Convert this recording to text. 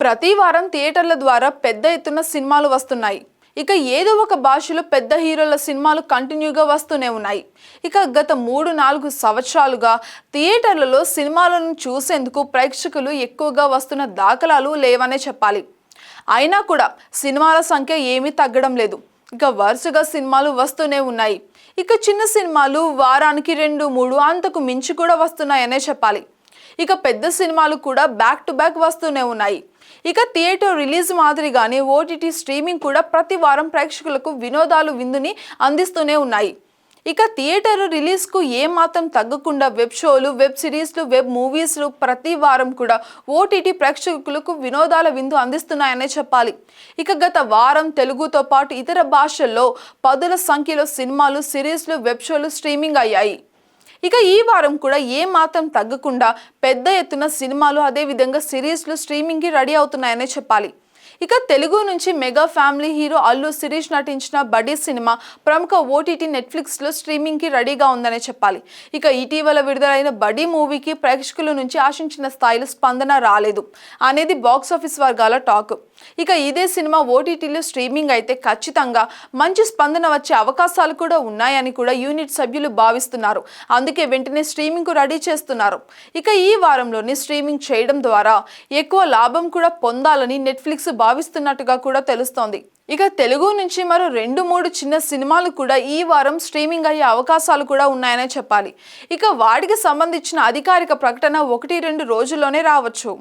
ప్రతి వారం థియేటర్ల ద్వారా పెద్ద ఎత్తున సినిమాలు వస్తున్నాయి. ఇక ఏదో ఒక భాషలో పెద్ద హీరోల సినిమాలు కంటిన్యూగా వస్తూనే ఉన్నాయి. ఇక గత మూడు నాలుగు సంవత్సరాలుగా థియేటర్లలో సినిమాలను చూసేందుకు ప్రేక్షకులు ఎక్కువగా వస్తున్న దాఖలాలు లేవనే చెప్పాలి. అయినా కూడా సినిమాల సంఖ్య ఏమీ తగ్గడం లేదు. ఇక వరుసగా సినిమాలు వస్తూనే ఉన్నాయి. ఇక చిన్న సినిమాలు వారానికి రెండు మూడు అంతకు మించి కూడా వస్తున్నాయనే చెప్పాలి. ఇక పెద్ద సినిమాలు కూడా బ్యాక్ టు బ్యాక్ వస్తూనే ఉన్నాయి. ఇక థియేటర్ రిలీజ్ మాదిరిగానే ఓటీటీ స్ట్రీమింగ్ కూడా ప్రతి వారం ప్రేక్షకులకు వినోదాలు విందుని అందిస్తూనే ఉన్నాయి. ఇక థియేటర్ రిలీజ్కు ఏమాత్రం తగ్గకుండా వెబ్ షోలు వెబ్ సిరీస్లు వెబ్ మూవీస్లు ప్రతి వారం కూడా ఓటీటీ ప్రేక్షకులకు వినోదాల విందు అందిస్తున్నాయనే చెప్పాలి. ఇక గత వారం తెలుగుతో పాటు ఇతర భాషల్లో పదుల సంఖ్యలో సినిమాలు సిరీస్లు వెబ్ షోలు స్ట్రీమింగ్ అయ్యాయి. ఇక ఈ వారం కూడా ఏ మాత్రం తగ్గకుండా పెద్ద ఎత్తున సినిమాలు అదేవిధంగా సిరీస్లు స్ట్రీమింగ్కి రెడీ అవుతున్నాయనే చెప్పాలి. ఇక తెలుగు నుంచి mega family hero Allu Sirish నటించిన బడీ సినిమా ప్రముఖ ఓటీటీ నెట్ఫ్లిక్స్లో స్ట్రీమింగ్కి రెడీగా ఉందనే చెప్పాలి. ఇక ఇటీవల విడుదలైన బడీ మూవీకి ప్రేక్షకుల నుంచి ఆశించిన స్థాయిలో స్పందన రాలేదు. అనేది బాక్స్ ఆఫీస్ వర్గాల టాక్. ఇక ఇదే సినిమా ఓటీటీలో స్ట్రీమింగ్ అయితే ఖచ్చితంగా మంచి స్పందన వచ్చే అవకాశాలు కూడా ఉన్నాయని కూడా యూనిట్ సభ్యులు భావిస్తున్నారు. అందుకే వెంటనే స్ట్రీమింగ్కు రెడీ చేస్తున్నారు. ఇక ఈ వారంలోనే స్ట్రీమింగ్ చేయడం ద్వారా ఎక్కువ లాభం కూడా పొందాలని నెట్ఫ్లిక్స్ భావిస్తున్నట్టుగా కూడా తెలుస్తోంది. ఇక తెలుగు నుంచి మరో రెండు మూడు చిన్న సినిమాలు కూడా ఈ వారం స్ట్రీమింగ్ అయ్యే అవకాశాలు కూడా ఉన్నాయనే చెప్పాలి. ఇక వాటికి సంబంధించిన అధికారిక ప్రకటన ఒకటి రెండు రోజుల్లోనే రావచ్చు.